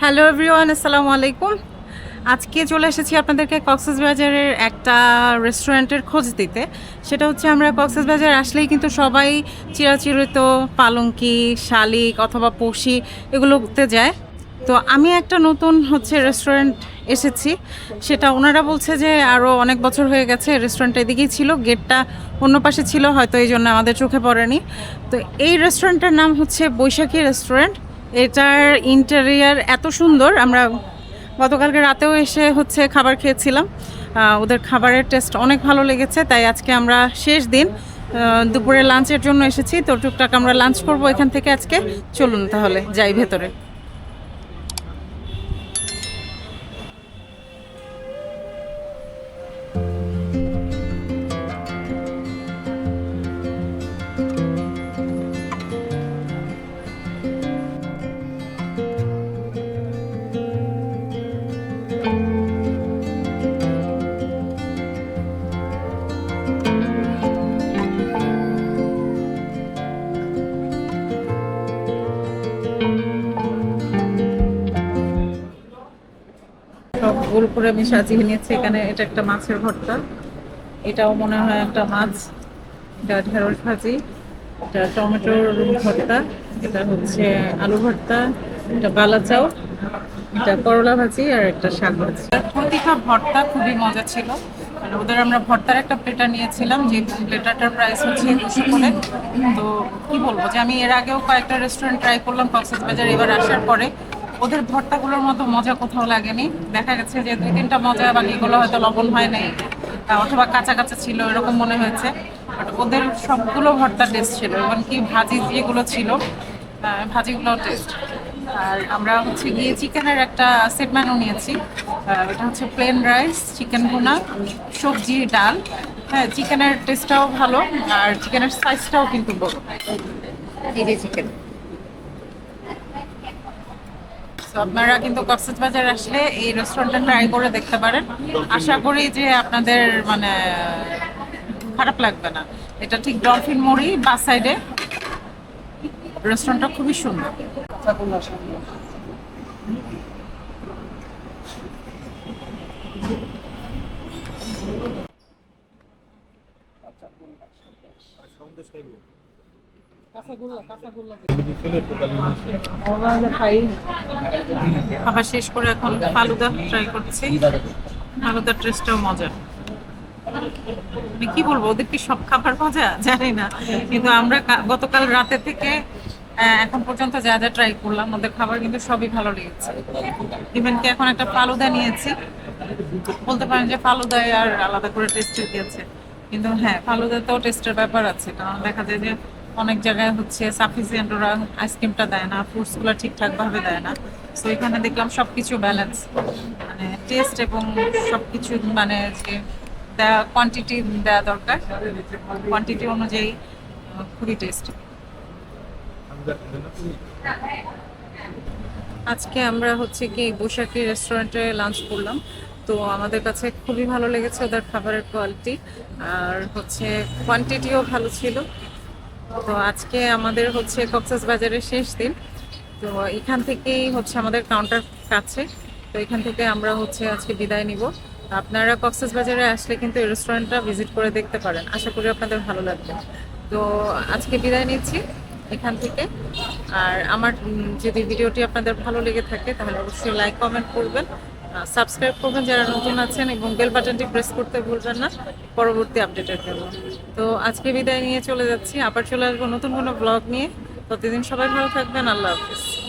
Hello everyone আসসালামু আলাইকুম আজকে চলে এসেছি আপনাদেরকে কক্সবাজারের একটা রেস্টুরেন্টের খোঁজ দিতে। সেটা হচ্ছে আমরা কক্সবাজার আসলেই কিন্তু সবাই চিরাচিরিত পালঙ্কি, শালিক অথবা পশি এগুলোতে যায়। তো আমি একটা নতুন হচ্ছে রেস্টুরেন্ট এসেছি। সেটা ওনারা বলছে যে আরও অনেক বছর হয়ে গেছে রেস্টুরেন্ট এদিকেই ছিল। গেটটা অন্য পাশে ছিল, হয়তো এই জন্য আমাদের চোখে পড়েনি। তো এই রেস্টুরেন্টের নাম হচ্ছে বৈশাখী রেস্টুরেন্ট এটার ইন্টেরিয়ার এত সুন্দর। আমরা গতকালকে রাতেও এসে হচ্ছে খাবার খেয়েছিলাম। ওদের খাবারের টেস্ট অনেক ভালো লেগেছে, তাই আজকে আমরা শেষ দিন দুপুরে লাঞ্চের জন্য এসেছি। তো টুকটাক আমরা লাঞ্চ করব এখান থেকে আজকে। চলুন তাহলে, যাই ভেতরে। গোল করে আমি সাজিয়ে নিয়েছি। এখানে এটা একটা মাছের ভর্তা। এটাও মনে হয় একটা মাছ। এটা ঢেঁড়স ভাজি, এটা টমেটোর ভর্তা, এটা হচ্ছে আলু ভর্তা, এটা বালা চাউ, এটা করলা ভাজি আর একটা শাক ভাজি। প্রতিটা ভর্তা খুবই মজা ছিল। মানে ওদের আমরা ভর্তার একটা প্লেটার নিয়েছিলাম যে প্লেটারটার প্রাইস হচ্ছে দুশো করে। তো কি বলব যে আমি এর আগেও কয়েকটা রেস্টুরেন্ট ট্রাই করলাম, কক্সবাজার এবার আসার পরে। ওদের ভর্তাগুলোর মতো মজা কোথাও লাগেনি। দেখা গেছে যে দুই তিনটা মজা বাকিগুলো হয়তো লবণ হয় নাই। অথবা কাঁচা কাঁচা ছিল, এরকম মনে হয়েছে। বাট ওদের সবগুলো ভর্তা টেস্ট ছিল এমনকি ভাজি যেগুলো ছিল ভাজিগুলো টেস্ট আর আমরা হচ্ছে গিয়ে চিকেনের একটা সেট মেনু নিয়েছি। এটা হচ্ছে প্লেন রাইস চিকেন ভুনা, সবজি, ডাল। হ্যাঁ চিকেনের টেস্টটাও ভালো, আর চিকেনের সাইজটাও কিন্তু বড়। চিকেন আপনারা কিন্তু কক্সবাজার আসলে এই রেস্টুরেন্টটা ট্রাই করে দেখতে পারেন। আশা করি যে আপনাদের মানে খারাপ লাগবে না। এটা ঠিক ডলফিন মোড়ই বা সাইডে রেস্টুরেন্টটা খুবই সুন্দর। খাবার শেষ করে এখন ফালুদা ট্রাই করছি। ফালুদার টেস্টটাও মজা মানে কি বলব, ওদের কি সব খাবার মজা? জানি না। কিন্তু আমরা গতকাল রাতে থেকে এখন পর্যন্ত যা যা ট্রাই করলাম, ওদের খাবার কিন্তু সবই ভালো লেগেছে। ইভেন কি এখন একটা ফালুদা নিয়েছি। বলতে পারেন যে ফালুদায় আর আলাদা করে টেস্ট দিয়েছে। কিন্তু হ্যাঁ ফালুদাতেও টেস্টের ব্যাপার আছে। কারণ দেখা যায় যে অনেক জায়গায় হচ্ছে সাফিসিয়েন্ট ওরা আইসক্রিমটা দেয় না, ফ্রুটসগুলো ঠিকঠাক ভাবে দেয় না। সো এখানে দেখলাম সবকিছু ব্যালেন্স মানে টেস্ট এবং সবকিছু মানে যে দেওয়া কোয়ান্টিটি দেওয়া দরকার। কোয়ান্টিটি অনুযায়ী খুবই টেস্ট আজকে আমরা হচ্ছে কি বৈশাখী রেস্টুরেন্টে লাঞ্চ করলাম। তো আমাদের কাছে খুবই ভালো লেগেছে ওদের খাবারের কোয়ালিটি আর হচ্ছে কোয়ান্টিটিও ভালো ছিল। তো আজকে আমাদের হচ্ছে কক্সাস বাজারের শেষ দিন। তো এখান থেকেই হচ্ছে আমাদের কাউন্টার কাছে। তো এখান থেকে আমরা হচ্ছে আজকে বিদায় নিব। আপনারা কক্সাস বাজারে আসলে কিন্তু এই রেস্টুরেন্টটা ভিজিট করে দেখতে পারেন। আশা করি আপনাদের ভালো লাগবে। তো আজকে বিদায় নিচ্ছি এখান থেকে। আর আমার যদি ভিডিওটি আপনাদের ভালো লেগে থাকে, তাহলে অবশ্যই লাইক কমেন্ট করবেন। সাবস্ক্রাইব করবেন, যারা নতুন আছেন এবং বেল বাটনটি প্রেস করতে ভুলবেন না। পরবর্তী আপডেটের জন্য। তো আজকে বিদায় নিয়ে চলে যাচ্ছি। আবার চলে আসব নতুন কোনো ব্লগ নিয়ে। প্রতিদিন সবাই ভালো থাকবেন। আল্লাহ হাফিজ।